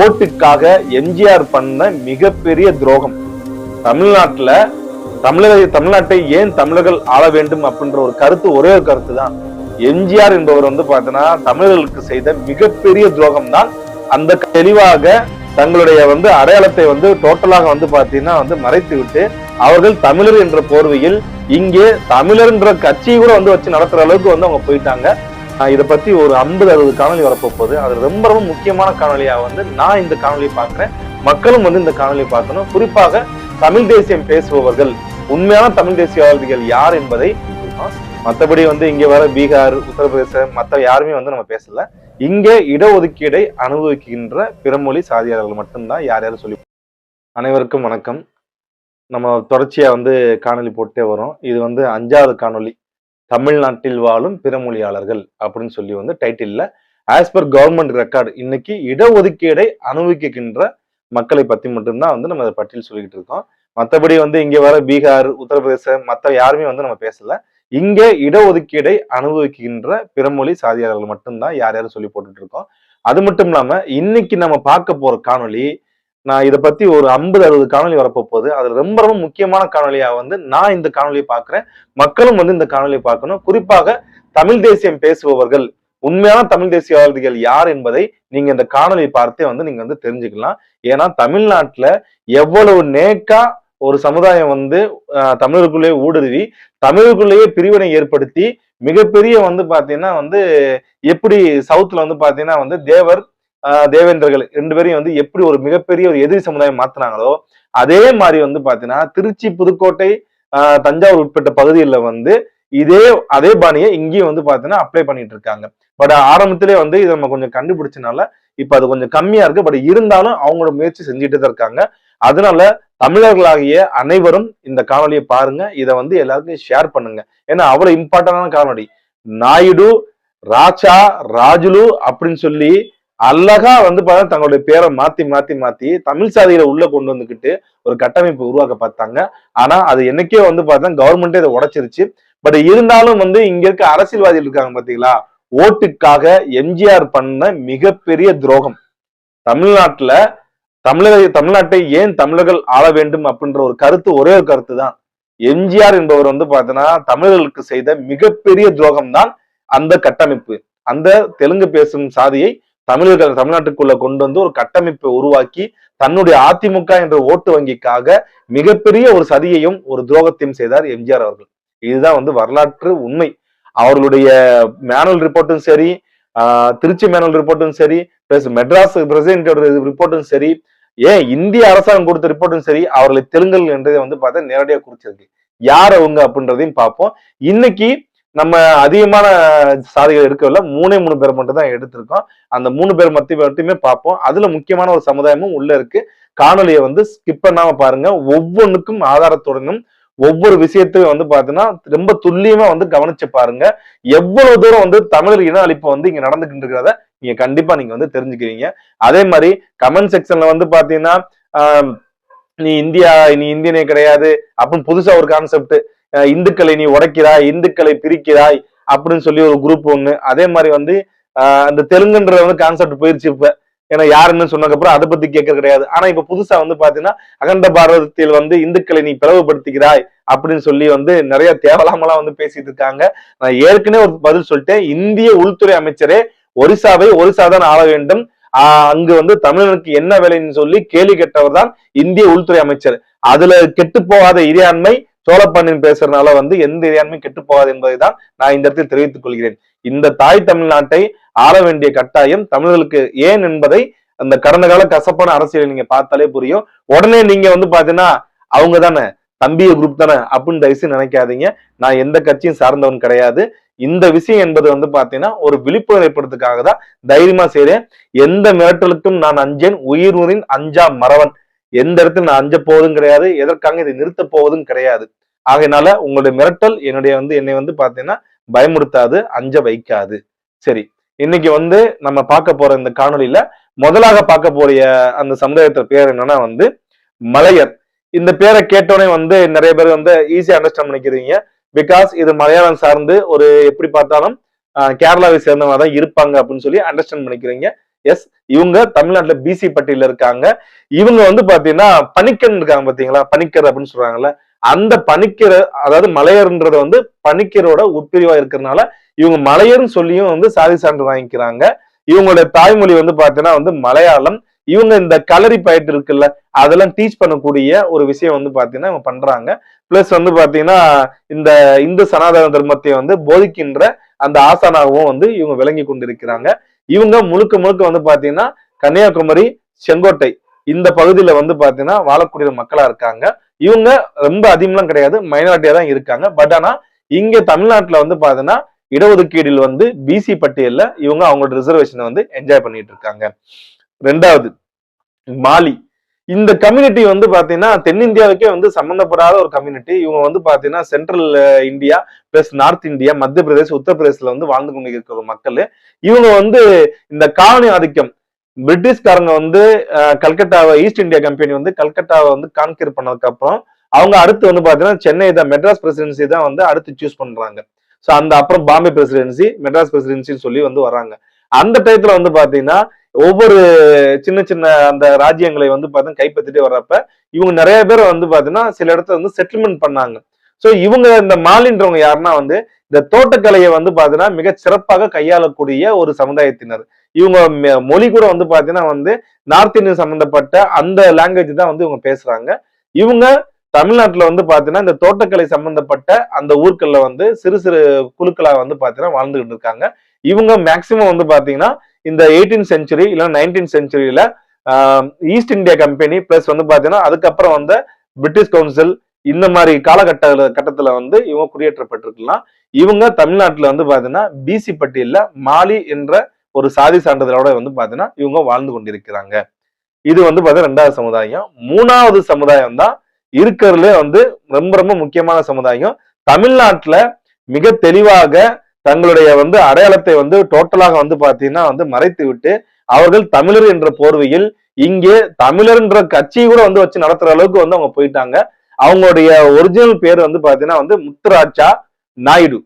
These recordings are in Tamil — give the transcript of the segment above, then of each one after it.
ஓட்டுக்காக எம்ஜிஆர் பண்ண மிகப்பெரிய துரோகம். தமிழ்நாட்டுல தமிழக தமிழ்நாட்டை ஏன் தமிழர்கள் ஆள வேண்டும் அப்படின்ற ஒரு கருத்து ஒரே ஒரு கருத்து தான் எம்ஜிஆர் என்பவர் வந்து பார்த்தீங்கன்னா தமிழர்களுக்கு செய்த மிகப்பெரிய துரோகம் தான் அந்த தெளிவாக தங்களுடைய வந்து அடையாளத்தை வந்து டோட்டலாக வந்து பாத்தீங்கன்னா வந்து மறைத்து விட்டு அவர்கள் தமிழர் என்ற போர்வையில் இங்கே தமிழர்ன்ற கட்சியை கூட வந்து வச்சு நடத்துற அளவுக்கு வந்து அவங்க போயிட்டாங்க. இதை பத்தி ஒரு ஐம்பது அறுபது காணொலி வரப்போகுது. அது ரொம்ப ரொம்ப முக்கியமான காணொலியா வந்து நான் இந்த காணொலியை பார்க்குறேன். மக்களும் வந்து இந்த காணொலியை பார்க்கணும். குறிப்பாக தமிழ் தேசியம் பேசுபவர்கள் உண்மையான தமிழ் தேசியவாதிகள் யார் என்பதை மற்றபடி வந்து இங்க வர பீகார் உத்தரப்பிரதேசம் மற்ற யாருமே வந்து நம்ம பேசல. இங்க இடஒதுக்கீடை அனுபவிக்கின்ற பிறமொழி சாதியாளர்கள் மட்டும்தான் யார் யாரும் சொல்லி அனைவருக்கும் வணக்கம். நம்ம தொடர்ச்சியா வந்து காணொலி போட்டே வரோம். இது வந்து அஞ்சாவது காணொலி தமிழ்நாட்டில் வாழும் பிறமொழியாளர்கள் அப்படின்னு சொல்லி வந்து டைட்டில்ல ஆஸ் பர் கவர்மெண்ட் ரெக்கார்டு இன்னைக்கு இடஒதுக்கீடை அனுபவிக்கின்ற மக்களை பத்தி மட்டும்தான் வந்து நம்ம அதை பட்டியல் சொல்லிக்கிட்டு இருக்கோம். மற்றபடி வந்து இங்க வர பீகார் உத்தரப்பிரதேசம் மற்ற யாருமே வந்து நம்ம பேசல. இங்க இடஒதுக்கீடை அனுபவிக்கின்ற பிறமொழி சாதியாளர்கள் மட்டும்தான் யார் யாரும் சொல்லி போட்டுட்டு இருக்கோம். அது மட்டும் இல்லாம இன்னைக்கு நம்ம பார்க்க போற காணொளி நான் இதை பத்தி ஒரு ஐம்பது அறுபது காணொலி வரப்போகுது. அதுல ரொம்ப ரொம்ப முக்கியமான காணொலியா வந்து நான் இந்த காணொலியை பாக்குறேன் மக்களும் வந்து இந்த காணொலியை பார்க்கணும். குறிப்பாக தமிழ் தேசியம் பேசுபவர்கள் உண்மையான தமிழ் தேசியவாதிகள் யார் என்பதை நீங்க இந்த காணொலியை பார்த்தே வந்து நீங்க வந்து தெரிஞ்சுக்கலாம். ஏன்னா தமிழ்நாட்டுல எவ்வளவு நேக்கா ஒரு சமுதாயம் வந்து தமிழருக்குள்ளேயே ஊடுருவி தமிழுக்குள்ளேயே பிரிவினை ஏற்படுத்தி மிகப்பெரிய வந்து பாத்தீங்கன்னா வந்து எப்படி சவுத்துல வந்து பாத்தீங்கன்னா வந்து தேவர் தேவேந்திரர்கள் ரெண்டு பேரையும் வந்து எப்படி ஒரு மிகப்பெரிய ஒரு எதிரி சமுதாயம் மாத்தினாங்களோ அதே மாதிரி வந்து பாத்தீங்கன்னா திருச்சி புதுக்கோட்டை தஞ்சாவூர் உட்பட்ட பகுதியில் வந்து இதே அதே பாணியை இங்கேயும் வந்து பாத்தீங்கன்னா அப்ளை பண்ணிட்டு இருக்காங்க. பட் ஆரம்பத்திலே வந்து இதை நம்ம கொஞ்சம் கண்டுபிடிச்சனால இப்ப அது கொஞ்சம் கம்மியா இருக்கு. பட் இருந்தாலும் அவங்களோட முயற்சி செஞ்சுட்டு தான் இருக்காங்க. அதனால தமிழர்களாகிய அனைவரும் இந்த காணொலியை பாருங்க. இதை வந்து எல்லாருக்கும் ஷேர் பண்ணுங்க. ஏன்னா அவ்வளவு இம்பார்ட்டன்டான காணொலி நாயுடு ராஜா ராஜுலு அப்படின்னு சொல்லி அழகா வந்து பார்த்தா தங்களுடைய பேரை மாத்தி மாத்தி மாத்தி தமிழ் சாதிகளை உள்ள கொண்டு வந்துகிட்டு ஒரு கட்டமைப்பு உருவாக்க பார்த்தாங்க. ஆனா அது என்னைக்கே வந்து பார்த்தா கவர்மெண்ட்டே இதை உடைச்சிருச்சு. பட் இருந்தாலும் வந்து இங்க இருக்க அரசியல்வாதிகள் இருக்காங்க பாத்தீங்களா ஓட்டுக்காக எம்ஜிஆர் பண்ண மிகப்பெரிய துரோகம். தமிழ்நாட்டுல தமிழக தமிழ்நாட்டை ஏன் தமிழர்கள் ஆள வேண்டும் அப்படின்ற ஒரு கருத்து ஒரே ஒரு கருத்து தான் எம்ஜிஆர் என்பவர் வந்து பார்த்தீங்கன்னா தமிழர்களுக்கு செய்த மிகப்பெரிய துரோகம் தான் அந்த கட்டமைப்பு. அந்த தெலுங்கு பேசும் சாதியை தமிழர்கள் தமிழ்நாட்டுக்குள்ள கொண்டு வந்து ஒரு கட்டமைப்பை உருவாக்கி தன்னுடைய அதிமுக என்ற ஓட்டு வங்கிக்காக மிகப்பெரிய ஒரு சதியையும் ஒரு துரோகத்தையும் செய்தார் எம்ஜிஆர் அவர்கள். இதுதான் வந்து வரலாற்று உண்மை. அவர்களுடைய மேனுவல் ரிப்போர்ட்டும் சரி திருச்சி மேனுவல் ரிப்போர்ட்டும் சரி பிளஸ் மெட்ராஸ் பிரசிடென்டோட ரிப்போர்ட்டும் சரி ஏன் இந்திய அரசாங்கம் கொடுத்த ரிப்போர்ட்டும் சரி அவர்களை தெலுங்கல் என்றதை வந்து பார்த்தா நேரடியாக குறிச்சிருக்கு. யார் அவங்க அப்படின்றதையும் பார்ப்போம். இன்னைக்கு நம்ம அதிகமான சாதிகள் எடுக்கவில்ல மூணே மூணு பேர் மட்டும் தான் எடுத்திருக்கோம். அந்த மூணு பேர் மத்திய மட்டுமே பார்ப்போம். அதுல முக்கியமான ஒரு சமுதாயமும் உள்ள இருக்கு. காணொலியை வந்து ஸ்கிப் பண்ணாம பாருங்க. ஒவ்வொன்றுக்கும் ஆதாரத்துடனும் ஒவ்வொரு விஷயத்தையும் வந்து பாத்தீங்கன்னா ரொம்ப துல்லியமா வந்து கவனிச்சு பாருங்க. எவ்வளவு தூரம் வந்து தமிழர் இன அழிப்பு வந்து இங்க நடந்துகிட்டு இருக்கிறத நீங்க கண்டிப்பா நீங்க வந்து தெரிஞ்சுக்கிறீங்க. அதே மாதிரி கமெண்ட் செக்ஷன்ல வந்து பாத்தீங்கன்னா நீ இந்தியா நீ இந்தியனே கிடையாது அப்படின்னு புதுசா ஒரு கான்செப்ட் இந்துக்களை நீ உடைக்கிறாய் இந்துக்களை பிரிக்கிறாய் அப்படின்னு சொல்லி ஒரு குரூப் ஒண்ணு. அதே மாதிரி வந்து அந்த தெலுங்குன்ற வந்து கான்செப்ட் போயிருச்சு இப்ப. ஏன்னா யாருன்னு சொன்னதுக்கப்புறம் அதை பத்தி கேட்க கிடையாது. ஆனா இப்ப புதுசா வந்து பாத்தீங்கன்னா அகண்ட பாரதத்தில் வந்து இந்துக்களை நீ பிளவுபடுத்துகிறாய் அப்படின்னு சொல்லி வந்து நிறைய தேவலாமலாம் வந்து பேசிட்டு இருக்காங்க. நான் ஏற்கனவே ஒரு பதில் சொல்லிட்டேன். இந்திய உள்துறை அமைச்சரே ஒரிசாவை ஒரிசா தான் ஆள வேண்டும். ஆஹ் அங்கு வந்து தமிழனுக்கு என்ன வேலைன்னு சொல்லி கேள்வி கேட்டவர் தான் இந்திய உள்துறை அமைச்சர். அதுல கெட்டு போகாத இறையாண்மை சோழப்பாண்டியன் பேசுறதுனால வந்து எந்த இறையாண்மையும் கெட்டு போகாது என்பதை தான் நான் இந்த இடத்தில் தெரிவித்துக் கொள்கிறேன். இந்த தாய் தமிழ்நாட்டை ஆள வேண்டிய கட்டாயம் தமிழர்களுக்கு ஏன் என்பதை அந்த கடந்த கால கசப்பான அரசியலை நீங்க பார்த்தாலே புரியும். உடனே நீங்க வந்து பாத்தீங்கன்னா அவங்க தானே தம்பிய குரூப் தானே அப்படின்னு தயவுசெய்து நினைக்காதீங்க. நான் எந்த கட்சியும் சார்ந்தவன் கிடையாது. இந்த விஷயம் என்பது வந்து பாத்தீங்கன்னா ஒரு விழிப்புணர்வு ஏற்படுறதுக்காக தான் தைரியமா செய்றேன். எந்த மிரட்டலுக்கும் நான் அஞ்சேன். உயிர் உயிரின் அஞ்சா மறவன். எந்த இடத்துல நான் அஞ்ச போவதும் கிடையாது. எதற்காக இதை நிறுத்த போவதும் கிடையாது. ஆகையினால உங்களுடைய மிரட்டல் என்னுடைய வந்து என்னை வந்து பார்த்தீங்கன்னா பயமுறுத்தாது அஞ்ச வைக்காது. சரி இன்னைக்கு வந்து நம்ம பார்க்க போற இந்த காணொலியில முதலாக பார்க்க போறிய அந்த சமுதாயத்தோட பேர் என்னன்னா வந்து மலையர். இந்த பேரை கேட்டோடனே வந்து நிறைய பேர் வந்து ஈஸியா அண்டர்ஸ்டாண்ட் பண்ணிக்கிறீங்க பிகாஸ் இது மலையாளம் சார்ந்து ஒரு எப்படி பார்த்தாலும் கேரளாவை சேர்ந்தவங்க தான் இருப்பாங்க அப்படின்னு சொல்லி அண்டர்ஸ்டாண்ட் பண்ணிக்கிறீங்க. எஸ் இவங்க தமிழ்நாட்டுல பிசி பட்டியல இருக்காங்க. இவங்க வந்து பாத்தீங்கன்னா பணிக்கன் இருக்காங்க பாத்தீங்களா பணிக்கர் அப்படின்னு சொல்றாங்கல்ல. அந்த பனிக்கிற அதாவது மலையர்ன்றது வந்து பணிக்கரோட உட்பிரிவா இருக்கிறதுனால இவங்க மலையர்னு சொல்லியும் வந்து சாதி சான்று வாங்கிக்கிறாங்க. இவங்களுடைய தாய்மொழி வந்து பாத்தீங்கன்னா வந்து மலையாளம். இவங்க இந்த கலரி பயிட்டு இருக்குல்ல அதெல்லாம் டீச் பண்ணக்கூடிய ஒரு விஷயம் வந்து பாத்தீங்கன்னா இவங்க பண்றாங்க. பிளஸ் வந்து பாத்தீங்கன்னா இந்த இந்து சனாதன தர்மத்தை வந்து போதிக்கின்ற அந்த ஆசானாகவும் வந்து இவங்க விளங்கி கொண்டிருக்கிறாங்க. இவங்க முழுக்க முழுக்க வந்து பாத்தீங்கன்னா கன்னியாகுமரி செங்கோட்டை இந்த பகுதியில வந்து பாத்தீங்கன்னா வாழக்கூடிய மக்களா இருக்காங்க. இவங்க ரொம்ப அதிகம்லாம் கிடையாது மைனாரிட்டியா தான் இருக்காங்க. பட் ஆனா இங்க தமிழ்நாட்டுல வந்து பாத்தீங்கன்னா இடஒதுக்கீடில் வந்து பிசி பட்டியல்ல இவங்க அவங்களோட ரிசர்வேஷனை வந்து என்ஜாய் பண்ணிட்டு இருக்காங்க. ரெண்டாவது மாலி. இந்த கம்யூனிட்டி வந்து பாத்தீங்கன்னா தென்னிந்தியாவுக்கே வந்து சம்பந்தப்படாத ஒரு கம்யூனிட்டி இவங்க வந்து பாத்தீங்கன்னா central India plus north India Madhya Pradesh உத்தரப்பிரதேசல வந்து வாழ்ந்து கொண்டு இருக்கிற ஒரு மக்கள். இவங்க வந்து இந்த காலனி ஆதிக்கம் பிரிட்டிஷ்காரங்க வந்து கல்கட்டாவை ஈஸ்ட் இந்தியா கம்பெனி வந்து கல்கட்டாவை வந்து கான்கர் பண்ணதுக்கு அப்புறம் அவங்க அடுத்து வந்து பாத்தீங்கன்னா சென்னை தான் மெட்ராஸ் பிரசிடென்சி தான் வந்து அடுத்து சூஸ் பண்றாங்க. ஸோ அந்த அப்புறம் பாம்பே பிரசிடென்சி மெட்ராஸ் பிரசிடென்சின்னு சொல்லி வந்து வராங்க அந்த டயத்துல வந்து பாத்தீங்கன்னா ஒவ்வொரு சின்ன சின்ன அந்த ராஜ்யங்களை வந்து பார்த்தீங்கன்னா கைப்பற்றிட்டே வர்றப்ப இவங்க நிறைய பேர் வந்து பாத்தீங்கன்னா சில இடத்துல வந்து செட்டில்மெண்ட் பண்ணாங்க. ஸோ இவங்க இந்த மாலின்றவங்க யாருன்னா வந்து இந்த தோட்டக்கலையை வந்து பார்த்தீங்கன்னா மிக சிறப்பாக கையாளக்கூடிய ஒரு சமுதாயத்தினர். இவங்க மொழி கூட வந்து பார்த்தீங்கன்னா வந்து நார்த் இந்தியன் சம்மந்தப்பட்ட அந்த லாங்குவேஜ் தான் வந்து இவங்க பேசுறாங்க. இவங்க தமிழ்நாட்டில் வந்து பார்த்தீங்கன்னா இந்த தோட்டக்கலை சம்பந்தப்பட்ட அந்த ஊர்களில் வந்து சிறு சிறு குழுக்களாக வந்து பார்த்தீங்கன்னா வாழ்ந்துகிட்டு இருக்காங்க. இவங்க மேக்சிமம் வந்து பார்த்தீங்கன்னா இந்த எயிட்டீன் செஞ்சுரி இல்லை நைன்டீன் செஞ்சுரியில ஈஸ்ட் இந்தியா கம்பெனி பிளஸ் வந்து பார்த்தீங்கன்னா அதுக்கப்புறம் வந்து பிரிட்டிஷ் கவுன்சில் இந்த மாதிரி காலகட்ட கட்டத்துல வந்து இவங்க குடியேற்றப்பட்டிருக்கலாம். இவங்க தமிழ்நாட்டுல வந்து பாத்தீங்கன்னா பிசி பட்டியல்ல மாலி என்ற ஒரு சாதி சான்றிதழோட வந்து பாத்தீங்கன்னா இவங்க வாழ்ந்து கொண்டிருக்கிறாங்க. இது வந்து பாத்தீங்கன்னா ரெண்டாவது சமுதாயம். மூணாவது சமுதாயம் தான் இருக்கிறதுலே வந்து ரொம்ப ரொம்ப முக்கியமான சமுதாயம். தமிழ்நாட்டுல மிக தெளிவாக தங்களுடைய வந்து அடையாளத்தை வந்து டோட்டலாக வந்து பாத்தீங்கன்னா வந்து மறைத்து விட்டு அவர்கள் தமிழர் என்ற போர்வையில் இங்கே தமிழர்ன்ற கட்சியை கூட வந்து வச்சு நடத்துற அளவுக்கு வந்து அவங்க போயிட்டாங்க. அவங்களுடைய ஒரிஜினல் பேர் வந்து பாத்தீங்கன்னா வந்து முத்துராஜா நாயுடு.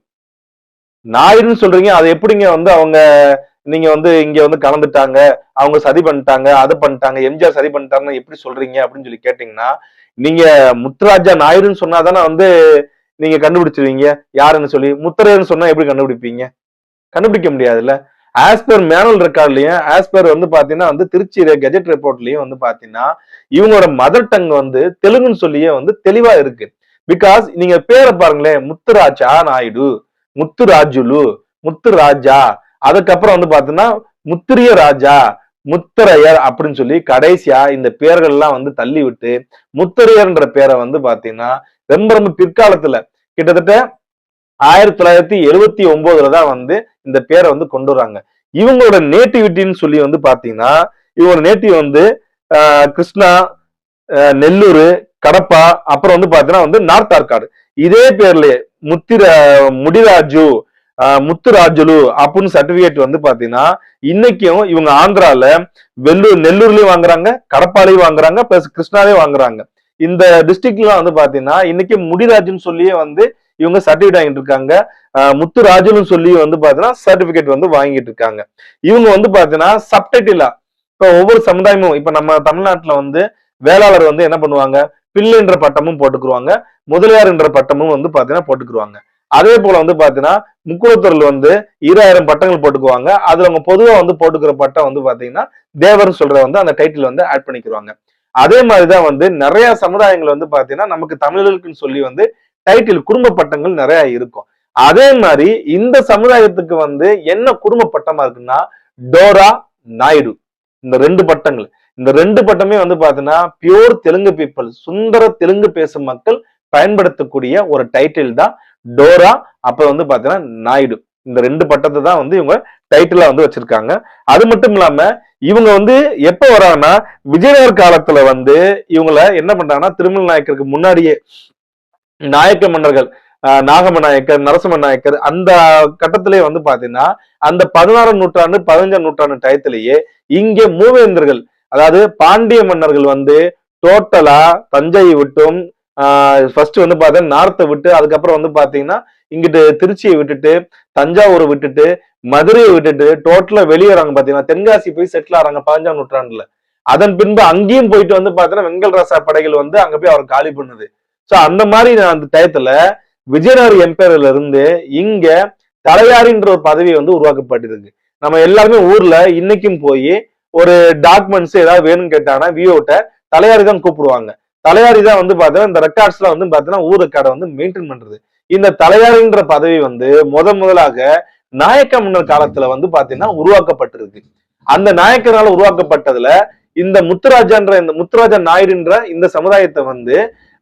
நாயுடுன்னு சொல்றீங்க அது எப்படிங்க வந்து அவங்க நீங்க வந்து இங்க வந்து கலந்துட்டாங்க அவங்க சரி பண்ணிட்டாங்க அதை பண்ணிட்டாங்க எம்ஜிஆர் சரி பண்ணிட்டாங்கன்னு எப்படி சொல்றீங்க அப்படின்னு சொல்லி கேட்டீங்கன்னா நீங்க முத்துராஜா நாயுடுன்னு சொன்னாதானே வந்து நீங்க கண்டுபிடிச்சிருவீங்க யாருன்னு சொல்லி. முத்தரையர்னு சொன்னா எப்படி கண்டுபிடிப்பீங்க? கண்டுபிடிக்க முடியாதுல்ல. ஆஸ் பர் மேனுவல் ரெக்கார்ட்லயும் ஆஸ் பர் வந்து பாத்தீங்கன்னா வந்து திருச்சி கெஜெட் ரிப்போர்ட்லயும் வந்து பாத்தீங்கன்னா இவங்களோட மதர் டங் வந்து தெலுங்குன்னு சொல்லியே வந்து தெளிவா இருக்கு. பிகாஸ் நீங்க பேரை பாருங்களேன் முத்துராஜா நாயுடு முத்துராஜுலு முத்துராஜா. அதுக்கப்புறம் வந்து பாத்தீங்கன்னா முத்திரிய ராஜா முத்தரையர் அப்படின்னு சொல்லி கடைசியா இந்த பேர்கள் எல்லாம் வந்து தள்ளி விட்டு முத்தரையர்ன்ற பேரை வந்து பாத்தீங்கன்னா ரொம்ப ரொம்ப பிற்காலத்துல கிட்டத்தட்ட ஆயிரத்தி தொள்ளாயிரத்தி எழுவத்தி ஒன்பதுல தான் வந்து இந்த பேரை வந்து கொண்டு வராங்க. இவங்களோட நேட்டிவிட்டின்னு சொல்லி வந்து பாத்தீங்கன்னா இவங்களோட நேட்டிவ் வந்து கிருஷ்ணா நெல்லூர் கடப்பா அப்புறம் வந்து பாத்தீங்கன்னா வந்து நார்த் ஆர்காடு இதே பேர்லயே முத்திர முடிராஜு முத்துராஜுலு அப்படின்னு சர்டிபிகேட் வந்து பாத்தீங்கன்னா இன்னைக்கும் இவங்க ஆந்திரால வெள்ளூர் நெல்லூர்லயும் வாங்குறாங்க கடப்பாலையும் வாங்குறாங்க பிளஸ் கிருஷ்ணாலையும் வாங்குறாங்க. இந்த டிஸ்ட்ரிக்ட்லாம் வந்து பாத்தீங்கன்னா இன்னைக்கு முடிராஜுன்னு சொல்லியே வந்து இவங்க சர்டிஃபிகேட் வாங்கிட்டு இருக்காங்க ஆஹ் முத்துராஜுன்னு சொல்லி வந்து பாத்தீங்கன்னா சர்டிபிகேட் வந்து வாங்கிட்டு இருக்காங்க இவங்க வந்து பாத்தீங்கன்னா சப்டைட்டிலா இப்ப ஒவ்வொரு சமுதாயமும் இப்ப நம்ம தமிழ்நாட்டுல வந்து வேளாளர் வந்து என்ன பண்ணுவாங்க? பில்லுன்ற பட்டமும் போட்டுக்குருவாங்க. முதலியார்ன்ற பட்டமும் வந்து பாத்தீங்கன்னா போட்டுக்குருவாங்க. அதே போல வந்து பாத்தீங்கன்னா முக்குளத்தூர்ல வந்து ஈராயிரம் பட்டங்கள் போட்டுக்குவாங்க. அதுல அவங்க பொதுவா வந்து போட்டுக்கிற பட்டம் வந்து பாத்தீங்கன்னா தேவர்னு சொல்ற வந்து அந்த டைட்டில் வந்து ஆட் பண்ணிக்கிறாங்க அதே மாதிரிதான் வந்து நிறைய சமுதாயங்கள் வந்து பாத்தீங்கன்னா நமக்கு தமிழர்களுக்குன்னு சொல்லி வந்து டைட்டில் குடும்ப பட்டங்கள் நிறைய இருக்கும். அதே மாதிரி இந்த சமுதாயத்துக்கு வந்து என்ன குடும்ப பட்டமா இருக்குன்னா டோரா நாயுடு. இந்த ரெண்டு பட்டங்கள். இந்த ரெண்டு பட்டமே வந்து பாத்தீங்கன்னா பியூர் தெலுங்கு பீப்புள் சுந்தர தெலுங்கு பேசும் மக்கள் பயன்படுத்தக்கூடிய ஒரு டைட்டில் தான் டோரா. அப்புறம் வந்து பாத்தீங்கன்னா நாயுடு. இந்த ரெண்டு பட்டத்தை தான் வந்து இவங்க டைட்டிலா வந்து வச்சிருக்காங்க. அது மட்டும் இல்லாம இவங்க வந்து எப்ப வராங்கன்னா விஜயநகர் காலத்துல வந்து இவங்கள என்ன பண்றாங்கன்னா திருமல் நாயக்கருக்கு முன்னாடியே நாயக்க மன்னர்கள் நாகம நாயக்கர் நரசிம்ம நாயக்கர் அந்த கட்டத்திலே வந்து பாத்தீங்கன்னா அந்த பதினாறாம் நூற்றாண்டு பதினஞ்சாம் நூற்றாண்டு டயத்திலேயே இங்கே மூவேந்தர்கள் அதாவது பாண்டிய மன்னர்கள் வந்து டோட்டலா தஞ்சையை விட்டும் ஃபர்ஸ்ட் வந்து பார்த்தீங்கன்னா நார்த்தை விட்டு அதுக்கப்புறம் வந்து பாத்தீங்கன்னா இங்கிட்டு திருச்சியை விட்டுட்டு தஞ்சாவூரை விட்டுட்டு மதுரையை விட்டுட்டு டோட்டலா வெளியேறாங்க பாத்தீங்கன்னா தென்காசி போய் செட்டில் ஆறாங்க பதினஞ்சாம் நூற்றாண்டுல. அதன் பின்பு அங்கேயும் போயிட்டு வந்து பாத்தீங்கன்னா வெங்கல்ராசா படைகள் வந்து அங்க போய் அவர் காலி பண்ணுது. சோ அந்த மாதிரி அந்த டயத்துல விஜயநகர் எம்பையர்ல இருந்து இங்க தலையாரின்ற ஒரு பதவி வந்து உருவாக்கப்பட்டிருக்கு. நம்ம எல்லாருமே ஊர்ல இன்னைக்கும் போய் ஒரு டாக்குமெண்ட்ஸ் ஏதாவது வேணும்னு கேட்டாங்கன்னா விஓட்ட தலையாரி தான் கூப்பிடுவாங்க. தலையாரி தான் வந்து பாத்தீங்கன்னா இந்த ரெக்கார்ட்ஸ்ல வந்து பாத்தீங்கன்னா ஊர் ரெக்கார்டை வந்து மெயின்டைன் பண்றது. இந்த தலையாரின்ற பதவி வந்து முத முதலாக நாயக்க மன்னர் காலத்துல வந்து பாத்தீங்கன்னா உருவாக்கப்பட்டிருக்கு. அந்த நாயக்கரால உருவாக்கப்பட்டதுல இந்த முத்துராஜான்ற இந்த முத்துராஜா நாயுடுன்ற இந்த சமுதாயத்தை வந்து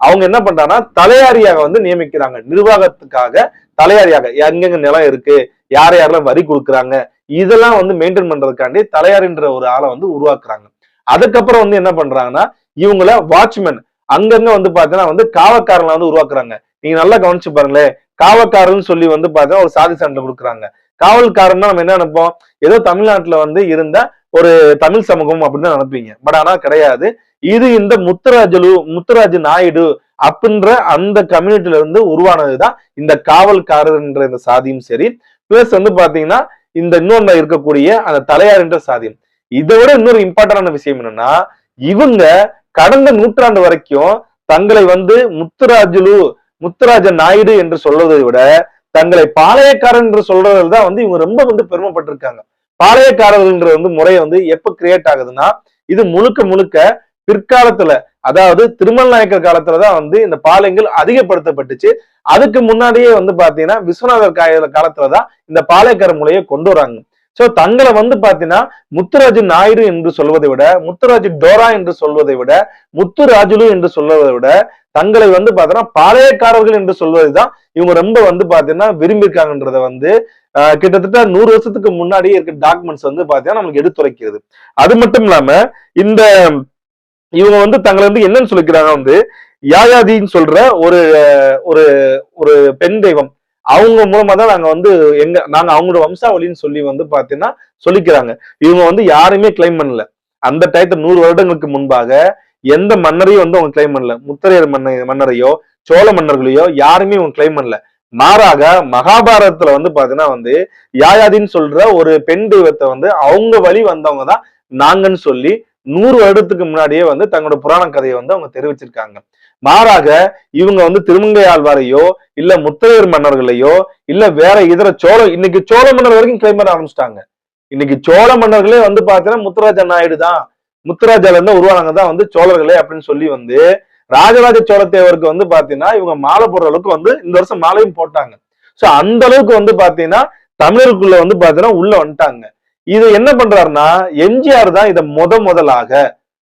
அவங்க என்ன பண்றாங்கன்னா தலையாரியாக வந்து நியமிக்கிறாங்க. நிர்வாகத்துக்காக தலையாரியாக. எங்கெங்க நிலம் இருக்கு. யார் யாரெல்லாம் வரி கொடுக்குறாங்க? இதெல்லாம் வந்து மெயின்டைன் பண்றதுக்காண்டி தலையாரின்ற ஒரு ஆளை வந்து உருவாக்குறாங்க. அதுக்கப்புறம் வந்து என்ன பண்றாங்கன்னா இவங்கள வாட்ச்மேன் அங்கங்க வந்து பாத்தீங்கன்னா வந்து காவக்காரங்களை வந்து உருவாக்குறாங்க. நீங்க நல்லா கவனிச்சு பாருங்களேன். காவக்காரன்னு சொல்லி வந்து பாத்தீங்கன்னா ஒரு சாதி சான்று கொடுக்குறாங்க. காவல்காரன்னா நம்ம என்ன நினைப்போம்? ஏதோ தமிழ்நாட்டுல வந்து இருந்த ஒரு தமிழ் சமூகம் அப்படின்னு தான் நினைப்பீங்க. பட் ஆனா கிடையாது. இது இந்த முத்துராஜலு முத்துராஜ் நாயுடு அப்படின்ற அந்த கம்யூனிட்டில இருந்து உருவானதுதான் இந்த காவல்காரர்ன்ற இந்த சாதியும் சரி. பிளஸ் வந்து பாத்தீங்கன்னா இந்த இன்னொன்று இருக்கக்கூடிய அந்த தலையார் என்ற சாதியம். இதை விட இன்னொரு இம்பார்ட்டன்டான விஷயம் என்னன்னா இவங்க கடந்த நூற்றாண்டு வரைக்கும் தங்களை வந்து முத்துராஜுலு முத்துராஜ நாயுடு என்று சொல்வதை விட தங்களை பாளையக்காரன் என்று சொல்றதுல தான் வந்து இவங்க ரொம்ப வந்து பெருமைப்பட்டிருக்காங்க. பாளையக்காரர்கள்ன்ற வந்து முறை வந்து எப்ப கிரியேட் ஆகுதுன்னா இது முழுக்க முழுக்க பிற்காலத்துல அதாவது திருமல் நாயக்கர் காலத்துலதான் வந்து இந்த பாளையங்கள் அதிகப்படுத்தப்பட்டுச்சு. அதுக்கு முன்னாடியே வந்து பாத்தீங்கன்னா விஸ்வநாதர் காய காலத்துலதான் இந்த பாளையக்கார முறையை கொண்டு வராங்க. சோ தங்களை வந்து பாத்தீங்கன்னா முத்துராஜு நாயுடு என்று சொல்வதை விட முத்துராஜு டோரா என்று சொல்வதை விட முத்துராஜுலு என்று சொல்வதை விட தங்களை வந்து பாத்தீங்கன்னா பாளையக்காரர்கள் என்று சொல்வதுதான் இவங்க ரொம்ப வந்து பாத்தீங்கன்னா விரும்பியிருக்காங்கன்றத வந்து கிட்டத்தட்ட நூறு வருஷத்துக்கு முன்னாடியே இருக்க டாக்குமெண்ட்ஸ் வந்து பாத்தீங்கன்னா நமக்கு எடுத்துரைக்கிறது. அது மட்டும் இல்லாம இந்த இவங்க வந்து தங்களை வந்து என்னன்னு சொல்லிக்கிறாங்க வந்து யாயாதின்னு சொல்ற ஒரு ஒரு ஒரு பெண் தெய்வம். அவங்க மூலமா தான் நாங்க வந்து எங்க நாங்க அவங்களோட வம்சாவளின்னு சொல்லி வந்து பாத்தீங்கன்னா சொல்லிக்கிறாங்க. இவங்க வந்து யாருமே கிளைம் பண்ணல. அந்த டயத்துல நூறு வருடங்களுக்கு முன்பாக எந்த மன்னரையும் வந்து அவங்க கிளைம் பண்ணல. முத்தரையர் மன்ன மன்னரையோ சோழ மன்னர்களையோ யாருமே இவங்க கிளைம் பண்ணல. மாறாக மகாபாரதத்துல வந்து பாத்தீங்கன்னா வந்து யாயாதின்னு சொல்ற ஒரு பெண் தெய்வத்தை வந்து அவங்க வழி வந்தவங்க தான் நாங்கன்னு சொல்லி நூறு வருடத்துக்கு முன்னாடியே வந்து தங்களோட புராண கதையை வந்து அவங்க தெரிவிச்சிருக்காங்க. மாறாக இவங்க வந்து திருமங்கை ஆழ்வாரையோ இல்ல முத்தையர் மன்னர்களையோ இல்ல வேற இதர சோழ இன்னைக்கு சோழ மன்னர் வரைக்கும் கிளைம் பண்ண ஆரம்பிச்சிட்டாங்க. இன்னைக்கு சோழ மன்னர்களே வந்து பாத்தீங்கன்னா முத்துராஜ நாயுடு தான். முத்துராஜால இருந்து உருவானவங்க தான் வந்து சோழர்களே அப்படின்னு சொல்லி வந்து ராஜராஜ சோழத்தேவருக்கு வந்து பாத்தீங்கன்னா இவங்க மாலை போடுற அளவுக்கு வந்து இந்த வருஷம் மாலையும் போட்டாங்க. சோ அந்த அளவுக்கு வந்து பாத்தீங்கன்னா தமிழருக்குள்ள வந்து பாத்தீங்கன்னா உள்ள வந்துட்டாங்க. இது என்ன பண்றாருன்னா எம்ஜிஆர் தான் இதை முத முதலாக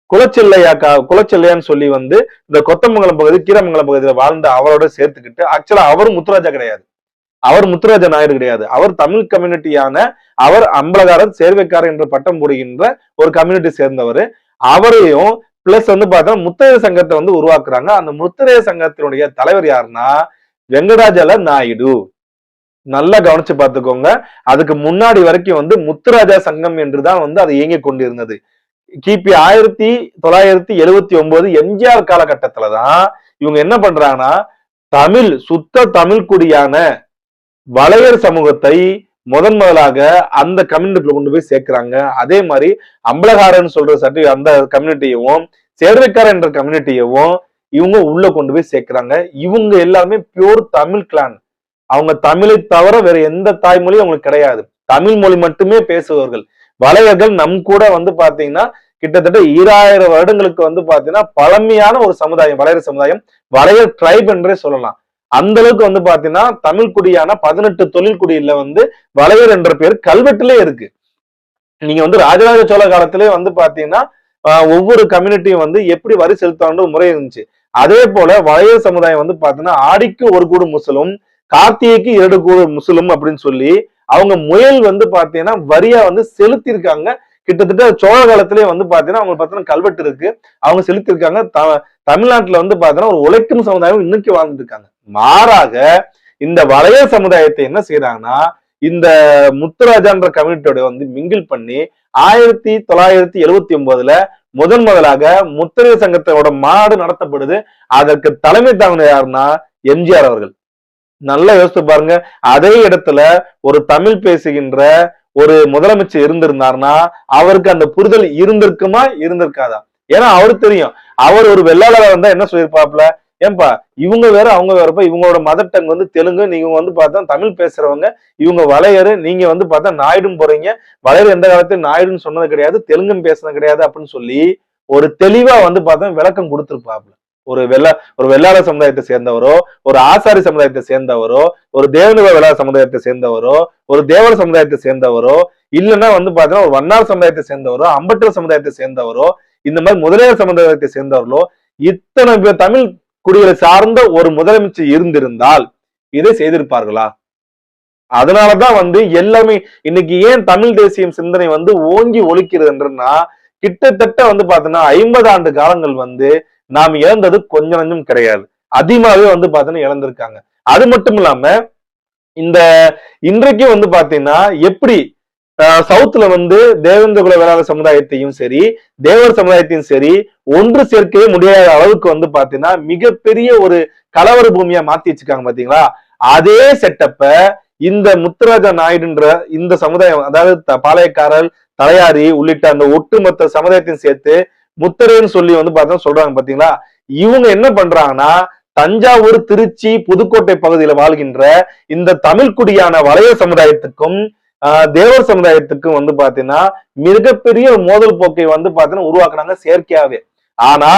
குலச்சில்லையாக்கா கா- சொல்லி வந்து இந்த கொத்தமங்கலம் பகுதி கீரமங்கலம் பகுதியில வாழ்ந்த அவரோட சேர்த்துக்கிட்டு ஆக்சுவலா அவர் முத்துராஜா கிடையாது. அவர் முத்துராஜா நாயுடு கிடையாது. அவர் தமிழ் கம்யூனிட்டியான அவர் அம்பலகாரர் சேர்வைக்காரர் என்ற பட்டம் போடுகின்ற ஒரு கம்யூனிட்டி சேர்ந்தவர். அவரையும் பிளஸ் வந்து பார்த்தா முத்தையர் சங்கத்தை வந்து உருவாக்குறாங்க. அந்த முத்தையர் சங்கத்தினுடைய தலைவர் யாருன்னா வெங்கடாஜல நாயுடு. நல்லா கவனிச்சு பார்த்துக்கோங்க. அதுக்கு முன்னாடி வரைக்கும் வந்து முத்துராஜா சங்கம் என்றுதான் வந்து அது இயங்கிக் கொண்டிருந்தது. கிபி ஆயிரத்தி தொள்ளாயிரத்தி எழுவத்தி ஒன்பது எம்ஜிஆர் காலகட்டத்துலதான் இவங்க என்ன பண்றாங்கன்னா தமிழ் சுத்த தமிழ் குடியான வளையர் சமூகத்தை முதன் முதலாக அந்த கம்யூனிட்டிக்குள்ள கொண்டு போய் சேர்க்கிறாங்க. அதே மாதிரி அம்பலகாரன் சொல்ற சர்டி அந்த கம்யூனிட்டியவும் சேர்வைக்காரன் என்ற கம்யூனிட்டியவும் இவங்க உள்ள கொண்டு போய் சேர்க்கிறாங்க. இவங்க எல்லாருமே பியூர் தமிழ் கிளான் அவங்க தமிழை தவிர வேற எந்த தாய்மொழியும் அவங்களுக்கு கிடையாது. தமிழ் மொழி மட்டுமே பேசுபவர்கள். வளையர்கள் நம் கூட வந்து பாத்தீங்கன்னா கிட்டத்தட்ட ஈராயிரம் வருடங்களுக்கு வந்து பாத்தீங்கன்னா பழமையான ஒரு சமுதாயம் வளையர் சமுதாயம். வளையர் ட்ரைப் என்றே சொல்லலாம். அந்த அளவுக்கு வந்து பாத்தீங்கன்னா தமிழ் குடியான பதினெட்டு தொழில் குடியில வந்து வளையர் என்ற பேர் கல்வெட்டுலே இருக்கு. நீங்க வந்து ராஜராஜ சோழ காலத்திலே வந்து பாத்தீங்கன்னா ஒவ்வொரு கம்யூனிட்டியும் வந்து எப்படி வரி செலுத்தான்ற முறை இருந்துச்சு. அதே போல வளையர் சமுதாயம் வந்து பாத்தீங்கன்னா ஆடிக்கு ஒரு கூடு முசலும் கார்த்திகைக்கு இரண்டு கூடு முசலும் அப்படின்னு சொல்லி அவங்க முயல் வந்து பாத்தீங்கன்னா வரியா வந்து செலுத்தியிருக்காங்க. கிட்டத்தட்ட சோழ காலத்திலே வந்து பாத்தீங்கன்னா அவங்க பாத்தீங்கன்னா கல்வெட்டு இருக்கு. அவங்க செலுத்தியிருக்காங்க. த- தமிழ்நாட்டுல வந்து பாத்தீங்கன்னா ஒரு உழைக்கும் சமுதாயம் இன்னைக்கு வாழ்ந்துட்டு இருக்காங்க. மாறாக இந்த வளைய சமுதாயத்தை என்ன செய்யறாங்கன்னா இந்த முத்துராஜான்ற கம்யூனிட்டியோட வந்து மிங்கிள் பண்ணி ஆயிரத்தி தொள்ளாயிரத்தி எழுவத்தி ஒன்பதுல முதன் முதலாக முத்திரை சங்கத்தோட மாடு நடத்தப்படுது. அதற்கு தலைமை தாங்கின யாருன்னா எம்ஜிஆர் அவர்கள். நல்லா யோசித்து பாருங்க. அதே இடத்துல ஒரு தமிழ் பேசுகின்ற ஒரு முதலமைச்சர் இருந்திருந்தாருன்னா அவருக்கு அந்த புரிதல் இருந்திருக்குமா? இருந்திருக்காதா? ஏன்னா அவருக்கு தெரியும். அவர் ஒரு வெள்ளாளராக வந்தா என்ன சொல்லியிருப்பாப்ல ஏன்பா இவங்க வேற அவங்க வேறப்ப இவங்களோட மதர் டங் வந்து தெலுங்கு நீங்க வந்து பார்த்தா தமிழ் பேசுறவங்க. இவங்க வளையரு நீங்க வந்து பார்த்தா நாயுடும் போறீங்க. வளையர் எந்த காலத்தையும் நாயுடுன்னு சொன்னது கிடையாது தெலுங்கும் பேசுனது கிடையாது அப்படின்னு சொல்லி ஒரு தெளிவா வந்து பார்த்தா விளக்கம் கொடுத்துருப்பாப்ல ஒரு வெள்ள ஒரு வெள்ளாள சமுதாயத்தை சேர்ந்தவரோ ஒரு ஆசாரி சமுதாயத்தை சேர்ந்தவரோ ஒரு தேவனுவ வெள்ளாள சமுதாயத்தை சேர்ந்தவரோ ஒரு தேவர் சமுதாயத்தை சேர்ந்தவரோ இல்லைன்னா வந்து பாத்தீங்கன்னா ஒரு வண்ணார் சமுதாயத்தை சேர்ந்தவரோ அம்பட்டர் சமுதாயத்தை சேர்ந்தவரோ இந்த மாதிரி முதலியார் சமுதாயத்தை சேர்ந்தவர்களோ இத்தனை பேர் தமிழ் குடிகளை சார்ந்த ஒரு முதலமைச்சர் இருந்திருந்தால் இதை செய்திருப்பார்களா? அதனாலதான் வந்து எல்லாமே இன்னைக்கு ஏன் தமிழ் தேசியம் சிந்தனை வந்து ஓங்கி ஒழிக்கிறதுன்றா கிட்டத்தட்ட வந்து பாத்தீங்கன்னா ஐம்பது ஆண்டு காலங்கள் வந்து நாம் இழந்தது கொஞ்சம் நஞ்சம் கிடையாது. அதிகமாகவே வந்து பார்த்தீங்கன்னா இழந்திருக்காங்க. அது மட்டும் இல்லாம இந்த இன்றைக்கு வந்து பாத்தீங்கன்னா எப்படி சவுத்துல வந்து தேவேந்திர குல வேளாளர் சமுதாயத்தையும் சரி தேவர் சமுதாயத்தையும் சரி ஒன்று சேர்க்கவே முடியாத அளவுக்கு வந்து பாத்தீங்கன்னா மிகப்பெரிய ஒரு கலவர பூமியா மாத்தி வச்சிருக்காங்க பாத்தீங்களா? அதே செட்டப்ப இந்த முத்துராஜா நாயுடுன்ற இந்த சமுதாயம் அதாவது த- பாளையக்காரர் தலையாரி உள்ளிட்ட அந்த ஒட்டுமொத்த சமுதாயத்தையும் சேர்த்து முத்தரைன்னு சொல்லி வந்து பார்த்தா சொல்றாங்க பாத்தீங்களா? இவங்க என்ன பண்றாங்கன்னா தஞ்சாவூர் திருச்சி புதுக்கோட்டை பகுதியில வாழ்கின்ற இந்த தமிழ் குடியான வளைய சமுதாயத்துக்கும் ஆஹ், தேவர் சமுதாயத்துக்கும் வந்து பாத்தீங்கன்னா மிகப்பெரிய மோதல் போக்கை வந்து பாத்தீங்கன்னா உருவாக்குனாங்க செயற்கையாவே. ஆனா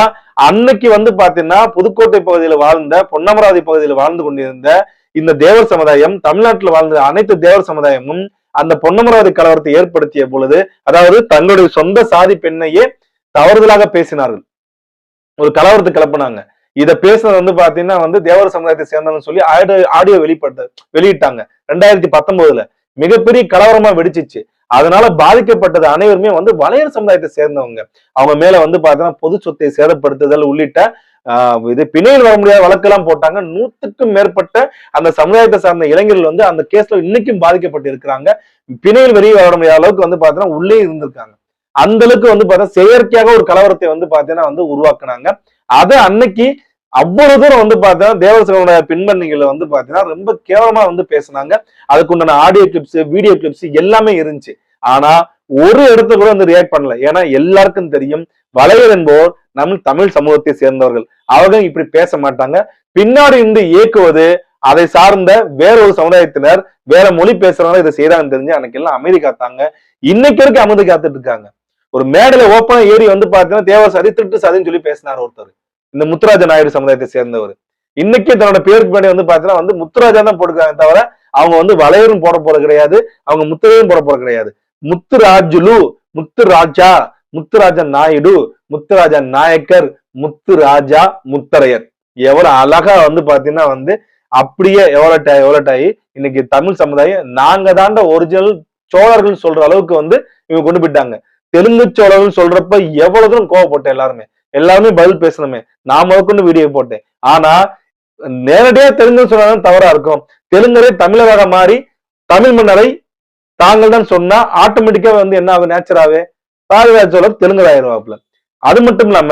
அன்னைக்கு வந்து பாத்தீங்கன்னா புதுக்கோட்டை பகுதியில வாழ்ந்த பொன்னமராவதி பகுதியில வாழ்ந்து கொண்டிருந்த இந்த தேவர் சமுதாயம் தமிழ்நாட்டில் வாழ்ந்த அனைத்து தேவர் சமுதாயமும் அந்த பொன்னமராவதி கலவரத்தை ஏற்படுத்திய பொழுது அதாவது தங்களுடைய சொந்த சாதி பெண்ணையே தவறுதலாக பேசினார்கள். ஒரு கலவரத்தை கிளப்பினாங்க. இதை பேசுனது வந்து பாத்தீங்கன்னா வந்து தேவர் சமுதாயத்தை சேர்ந்தவங்க சொல்லி ஆடியோ ஆடியோ வெளிப்பட்ட வெளியிட்டாங்க. ரெண்டாயிரத்தி பத்தொன்பதுல மிகப்பெரிய கலவரமா வெடிச்சிச்சு. அதனால பாதிக்கப்பட்டது அனைவருமே வந்து வளையர் சமுதாயத்தை சேர்ந்தவங்க. அவங்க மேல வந்து பாத்தீங்கன்னா பொது சொத்தை சேதப்படுத்துதல் உள்ளிட்ட ஆஹ், இது பிணையில் வர முடியாத வழக்கெல்லாம் போட்டாங்க. நூத்துக்கும் மேற்பட்ட அந்த சமுதாயத்தை சார்ந்த இளைஞர்கள் வந்து அந்த கேஸ்ல இன்னைக்கும் பாதிக்கப்பட்டு இருக்கிறாங்க பிணையில் வெளியே வர முடியாத அளவுக்கு வந்து பாத்தீங்கன்னா உள்ளே இருந்திருக்காங்க. அந்த அளவுக்கு வந்து பார்த்தா செயற்கையாக ஒரு கலவரத்தை வந்து பாத்தீங்கன்னா வந்து உருவாக்குனாங்க. அதை அன்னைக்கு அவ்வளவு தூரம் வந்து பார்த்தீங்கன்னா தேவசனோட பின்பண்ணிகளை வந்து பாத்தீங்கன்னா ரொம்ப கேவலமா வந்து பேசுனாங்க. அதுக்குண்டான ஆடியோ கிளிப்ஸ் வீடியோ கிளிப்ஸ் எல்லாமே இருந்துச்சு. ஆனா ஒரு இடத்துல கூட வந்து ரியாக்ட் பண்ணல. ஏன்னா எல்லாருக்கும் தெரியும் வளையர் என்போர் நம்ம தமிழ் சமூகத்தை சேர்ந்தவர்கள். அவங்க இப்படி பேச மாட்டாங்க. பின்னாடி இருந்து இயக்குவது அதை சார்ந்த வேற ஒரு சமுதாயத்தினர் வேற மொழி பேசுறவங்க இதை செய்யறாங்கன்னு தெரிஞ்சு அன்னைக்கு எல்லாம் அமைதி காத்தாங்க. இன்னைக்கு வரைக்கும் அமைதி காத்துட்டு இருக்காங்க. ஒரு மேடையில ஓப்பனா ஏறி வந்து பாத்தீங்கன்னா தேவர் சதி திருட்டு சதின்னு சொல்லி பேசினார் ஒருத்தர். இந்த முத்துராஜ நாயுடு சமுதாயத்தை சேர்ந்தவர். இன்னைக்கு தன்னோட பேருக்கு முன்னாடி வந்து பாத்தீங்கன்னா வந்து முத்துராஜா தான் போட்டுக்காங்க தவிர அவங்க வந்து வளையரும் போட போறது கிடையாது அவங்க முத்துரையும் போட போறது கிடையாது. முத்துராஜுலு முத்துராஜா முத்துராஜா நாயுடு முத்துராஜா நாயக்கர் முத்துராஜா முத்தரையர். எவ்வளவு அழகா வந்து பாத்தீங்கன்னா வந்து அப்படியே எவ்வளோ எவ்வளோ ஆகி இன்னைக்கு தமிழ் சமுதாயம் நாங்க தாண்ட ஒரிஜினல் சோழர்கள் சொல்ற அளவுக்கு வந்து இவங்க கொண்டு போயிட்டாங்க. தெலுங்கு சோழர்கள் சொல்றப்ப எவ்வளவு தூரம் கோவப்பட்டேன் எல்லாருமே. எல்லாருமே பதில் பேசணுமே. நான் முதற்கொண்டு வீடியோ போட்டேன். ஆனா நேரடியா தெலுங்கு சொன்னாலும் தவறா இருக்கும். தெலுங்கரே தமிழராக மாறி தமிழ் மன்னரை தாங்கள் தான் சொன்னா ஆட்டோமேட்டிக்கா வந்து என்ன ஆகும்? நேச்சராகவே பாரதிராஜ சோழர் தெலுங்கராயிருவாப்ல அது மட்டும் இல்லாம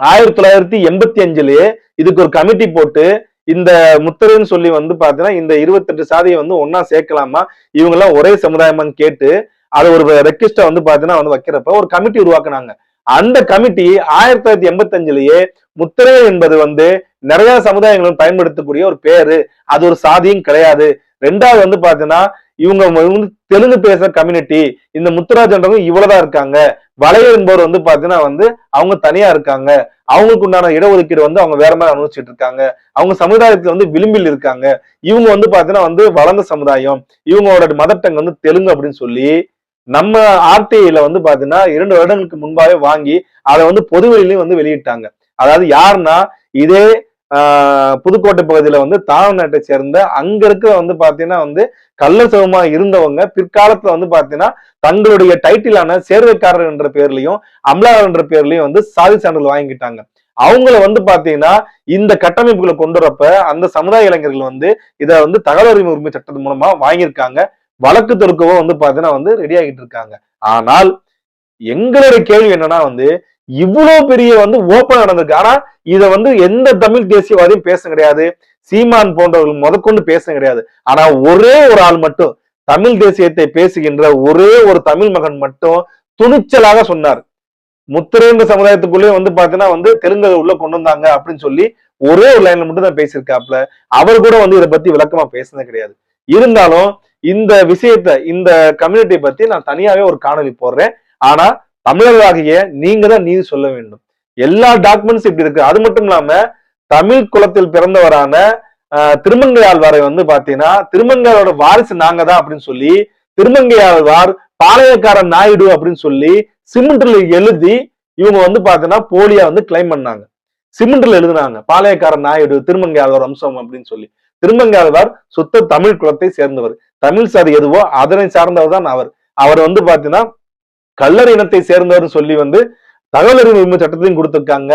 ஆயிரத்தி தொள்ளாயிரத்தி எண்பத்தி அஞ்சுலயே இதுக்கு ஒரு கமிட்டி போட்டு இந்த முத்தரைன்னு சொல்லி வந்து பாத்தீங்கன்னா இந்த இருபத்தெட்டு சாதியை வந்து ஒன்னா சேர்க்கலாமா? இவங்க எல்லாம் ஒரே சமுதாயமான்னு கேட்டு அது ஒரு ரெக்வஸ்டா வந்து பாத்தீங்கன்னா வந்து வைக்கிறப்ப ஒரு கமிட்டி உருவாக்குனாங்க. அந்த கமிட்டி ஆயிரத்தி தொள்ளாயிரத்தி எண்பத்தி அஞ்சுலயே முத்திரை என்பது வந்து நிறைய சமுதாயங்களும் பயன்படுத்தக்கூடிய ஒரு பேரு. அது ஒரு சாதியும் கிடையாது. ரெண்டாவது வந்து பாத்தீங்கன்னா இவங்க வந்து தெலுங்கு பேசுற கம்யூனிட்டி இந்த முத்துராஜன்றவங்க இவ்வளவுதான் இருக்காங்க. வளையர் என்பவர் வந்து பாத்தீங்கன்னா வந்து அவங்க தனியா இருக்காங்க. அவங்களுக்கு உண்டான இடஒதுக்கீடு வந்து அவங்க வேற மாதிரி அனுபவிச்சுட்டு இருக்காங்க. அவங்க சமுதாயத்துல வந்து விளிம்பில் இருக்காங்க. இவங்க வந்து பாத்தீங்கன்னா வந்து வளர்ந்த சமுதாயம். இவங்களோட மதர் வந்து தெலுங்கு அப்படின்னு சொல்லி நம்ம ஆர்டிஐல வந்து பாத்தீங்கன்னா இரண்டு வருடங்களுக்கு முன்பாவே வாங்கி அதை வந்து பொதுவெளியிலையும் வந்து வெளியிட்டாங்க. அதாவது யாருன்னா இதே ஆஹ், புதுக்கோட்டை பகுதியில வந்து தமிழ்நாட்டை சேர்ந்த அங்க இருக்கிற வந்து பாத்தீங்கன்னா வந்து கள்ள சிவமா இருந்தவங்க பிற்காலத்துல வந்து பாத்தீங்கன்னா தங்களுடைய டைட்டிலான சேர்வைக்காரர் என்ற பேர்லயும் அமலாளர் என்ற பேர்லயும் வந்து சாதி சான்றிதழ் வாங்கிக்கிட்டாங்க. அவங்கள வந்து பாத்தீங்கன்னா இந்த கட்டமைப்புகளை கொண்டு வரப்ப அந்த சமுதாய இளைஞர்கள் வந்து இதை வந்து தகவல் உரிமை உரிமை சட்டத்தின் மூலமா வாங்கியிருக்காங்க. வழக்கு தொடுக்கவும் வந்து பாத்தீங்கன்னா வந்து ரெடி ஆகிட்டு இருக்காங்க. ஆனால் எங்களுடைய கேள்வி என்னன்னா வந்து இவ்வளவு பெரிய வந்து ஓப்பன் நடந்திருக்கு. ஆனா இதை வந்து எந்த தமிழ் தேசியவாதியும் பேச கிடையாது. சீமான் போன்றவர்கள் முதற்கொண்டு பேச கிடையாது. ஆனா ஒரே ஒரு ஆள் மட்டும் தமிழ் தேசியத்தை பேசுகின்ற ஒரே ஒரு தமிழ் மகன் மட்டும் துணிச்சலாக சொன்னார். முத்திரைந்த சமுதாயத்துக்குள்ளேயே வந்து பாத்தீங்கன்னா வந்து தெலுங்கு உள்ள கொண்டு வந்தாங்க அப்படின்னு சொல்லி ஒரே ஒரு லைன்ல மட்டும் தான் பேசியிருக்காப்ல அவர் கூட வந்து இதை பத்தி விளக்கமா பேசினது கிடையாது. இருந்தாலும் இந்த விஷயத்த இந்த கம்யூனிட்டியை பத்தி நான் தனியாவே ஒரு காணொலி போடுறேன். ஆனா தமிழர்களாகிய நீங்க தான் நீதி சொல்ல வேண்டும். எல்லா டாக்குமெண்ட்ஸ் இப்படி இருக்கு. அது மட்டும் இல்லாம தமிழ் குலத்தில் பிறந்தவரான திருமங்கையாழ்வாரை வந்து பாத்தீங்கன்னா திருமங்கையாளோட வாரிசு நாங்க தான் அப்படின்னு சொல்லி திருமங்கையாழ்வார் பாளையக்காரன் நாயுடு அப்படின்னு சொல்லி சிமெண்ட்ல எழுதி இவங்க வந்து பாத்தீங்கன்னா போலியா வந்து கிளைம் பண்ணாங்க. சிமெண்ட்ல எழுதுனாங்க. பாளையக்காரன் நாயுடு திருமங்கையாழ்வார் வம்சம் அப்படின்னு சொல்லி. திருமங்காதவர் சுத்த தமிழ் குலத்தை சேர்ந்தவர். தமிழ் சாதி எதுவோ அதனை சார்ந்தவர் தான் அவர். அவர் வந்து பாத்தீங்கன்னா கல்லர் இனத்தை சேர்ந்தவர் சொல்லி வந்து தகவல் உரிமை சட்டத்தையும் கொடுத்திருக்காங்க.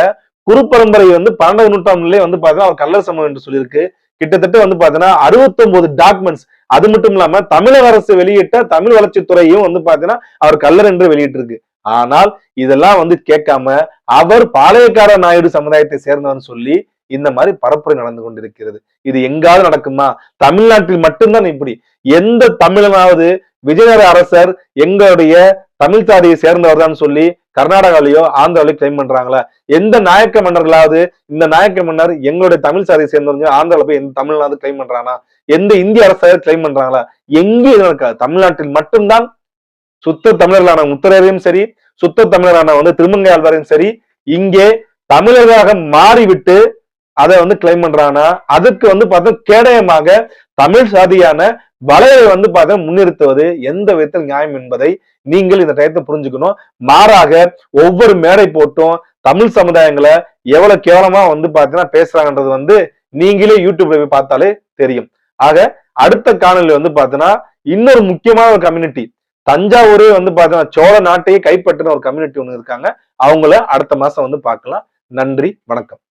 குரு பரம்பரை வந்து பன்னெண்டாவது நூற்றாண்டுலயே வந்து பாத்தீங்கன்னா அவர் கல்லர் சமூகம் என்று சொல்லியிருக்கு. கிட்டத்தட்ட வந்து பாத்தீங்கன்னா 69 டாக்குமெண்ட்ஸ் அது மட்டும் இல்லாம தமிழக அரசு வெளியிட்ட தமிழ் வளர்ச்சித்துறையும் வந்து பாத்தீங்கன்னா அவர் கல்லர் என்று வெளியிட்டிருக்கு. ஆனால் இதெல்லாம் வந்து கேட்காம அவர் பாளையக்கார நாயுடு சமுதாயத்தை சேர்ந்தவர்னு சொல்லி இந்த மாதிரி பரப்புரை நடந்து கொண்டிருக்கிறது. இது எங்காவது நடக்குமா? தமிழ்நாட்டில் மட்டும்தான் இப்படி. எந்த தமிழனாவது விஜயநகர அரசர் எங்களுடைய தமிழ் சாதியை சேர்ந்தவர் தான் சொல்லி கர்நாடகாலையோ ஆந்திராவிலயோ கிளைம் பண்றாங்களா? எந்த நாயக்க மன்னர்களாவது இந்த நாயக்க மன்னர் எங்களுடைய தமிழ் சாதியை சேர்ந்தவங்க ஆந்திரால போய் எந்த தமிழ்நாடு கிளைம் பண்றானா? எந்த இந்திய அரசாவது கிளைம் பண்றாங்களா? எங்கேயும் இருக்காது நடக்காது. தமிழ்நாட்டில் மட்டும்தான் சுத்த தமிழர்களான முத்தரையரையும் சரி சுத்த தமிழரான வந்து திருமங்கை ஆழ்வாரையும் சரி இங்கே தமிழர்களாக மாறிவிட்டு அதை வந்து கிளைம் பண்றானா அதுக்கு வந்து பார்த்தா கேடயமாக தமிழ் சாதியான வலையை வந்து பார்த்தா முன்னிறுத்துவது எந்த விதத்தில் நியாயம் என்பதை நீங்கள் இந்த டயத்தை புரிஞ்சுக்கணும். மாறாக ஒவ்வொரு மேடை போட்டும் தமிழ் சமுதாயங்களை எவ்வளவு கேவலமா வந்து பாத்தீங்கன்னா பேசுறாங்கன்றது வந்து நீங்களே யூடியூப்ல போய் பார்த்தாலே தெரியும். ஆக அடுத்த காணொலி வந்து பாத்தீங்கன்னா இன்னொரு முக்கியமான ஒரு கம்யூனிட்டி தஞ்சாவூரே வந்து பாத்தீங்கன்னா சோழ நாட்டையே கைப்பற்றின ஒரு கம்யூனிட்டி ஒன்று இருக்காங்க. அவங்கள அடுத்த மாசம் வந்து பார்க்கலாம். நன்றி வணக்கம்.